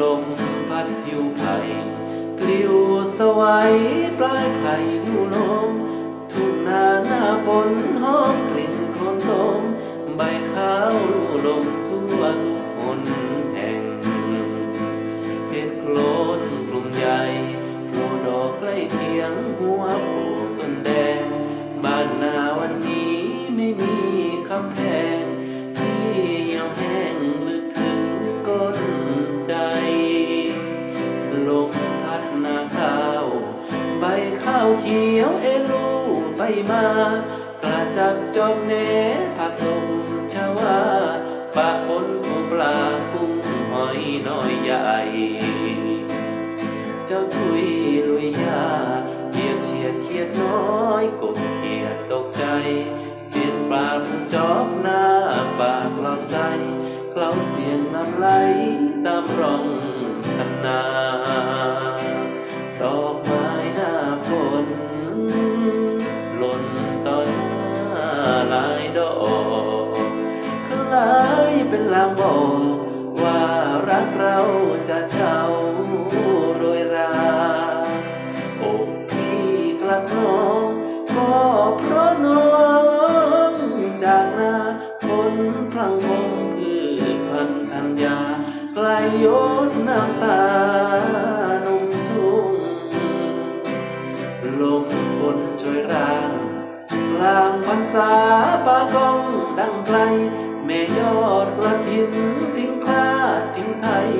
ลมพัดทิวไผ่กลิวสวัยปลายไผ่ดูลมทุ่งนาหน้าฝนหอมกลิ่นโคลนตมใบขาวลู่ลมทั่วทุกคนแห่งเพชรโคลนกลุ่มใหญ่โผล่ดอกใกล้เคียงหัว ไปมากระจับจอบเนผักลมชาวาปะปนปูปลากุ้งหอยน้อยใหญ่ เจ้าทุยลุยยาเหยียบเฉียดเขียดน้อยกบเขียดตกใจ เสียงปลาพุ่งจอบหน้าปากลอบใสเคล้าเสียงน้ำไหลตามร่องคันนาดอกไม้หน้าฝน หล่นต่อหน้าหลายดอกคล้ายเป็นลางบอกว่ารักเราจะเช่าโรยราอกพี่กลัดน้องก็เพราะน้องจากนาฝนพลังพงพืชพันธัญญาใครโยนน้ำตา รรษาปากองดังไกล แม่ยอดกระถินทิ้งคลาดทิ้งไทย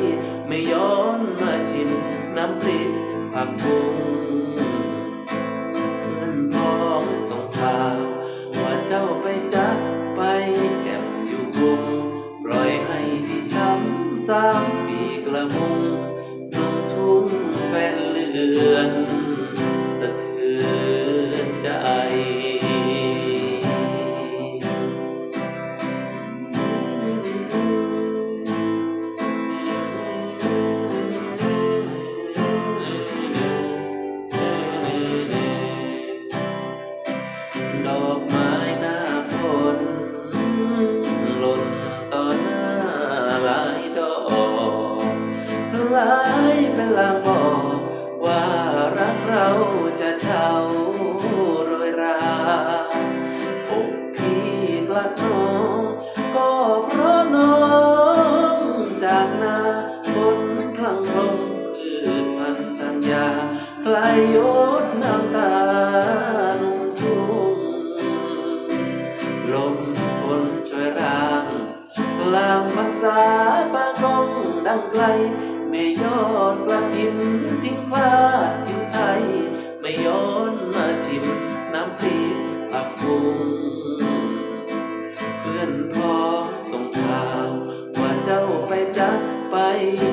ไม่ย้อนมาชิมน้ำพริกผักบุ้งเพื่อนพ้องส่งข่าวว่าเจ้าไปจักไปแจ่มอยู่กรุงปล่อยให้ที่ช้ำสามสี่กระมุง นธุ์ธัญญาคลายยดน้ำตานุ่มทุ่งลมฝนช่วยรางกลางภาษาปากองดังไกล ไม่ยอดกระทินทิ้งพลาดทิ้งไทย ไม่ย้อนมาชิมน้ำพริกผักบุ้งเพื่อนพ้องส่งข่าว ว่าเจ้าไปจักไป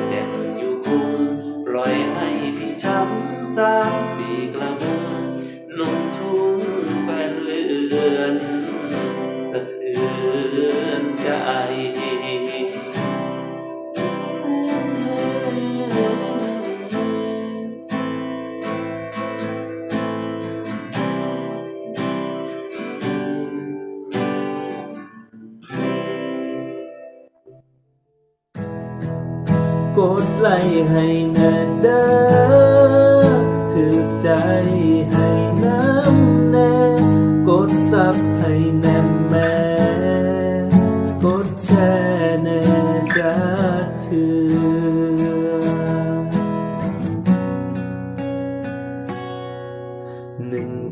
แจ่มอยู่กรุงปล่อยให้ สามสี่กระมุงนุ่มทุ่งแฟนเลือนสะเทือนใจกดไลค์ให้แน่เด้อ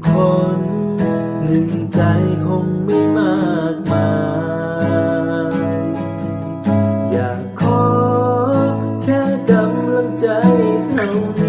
คน หนึ่งใจคงไม่มากมาย อยากขอแค่กำลังใจเท่านี้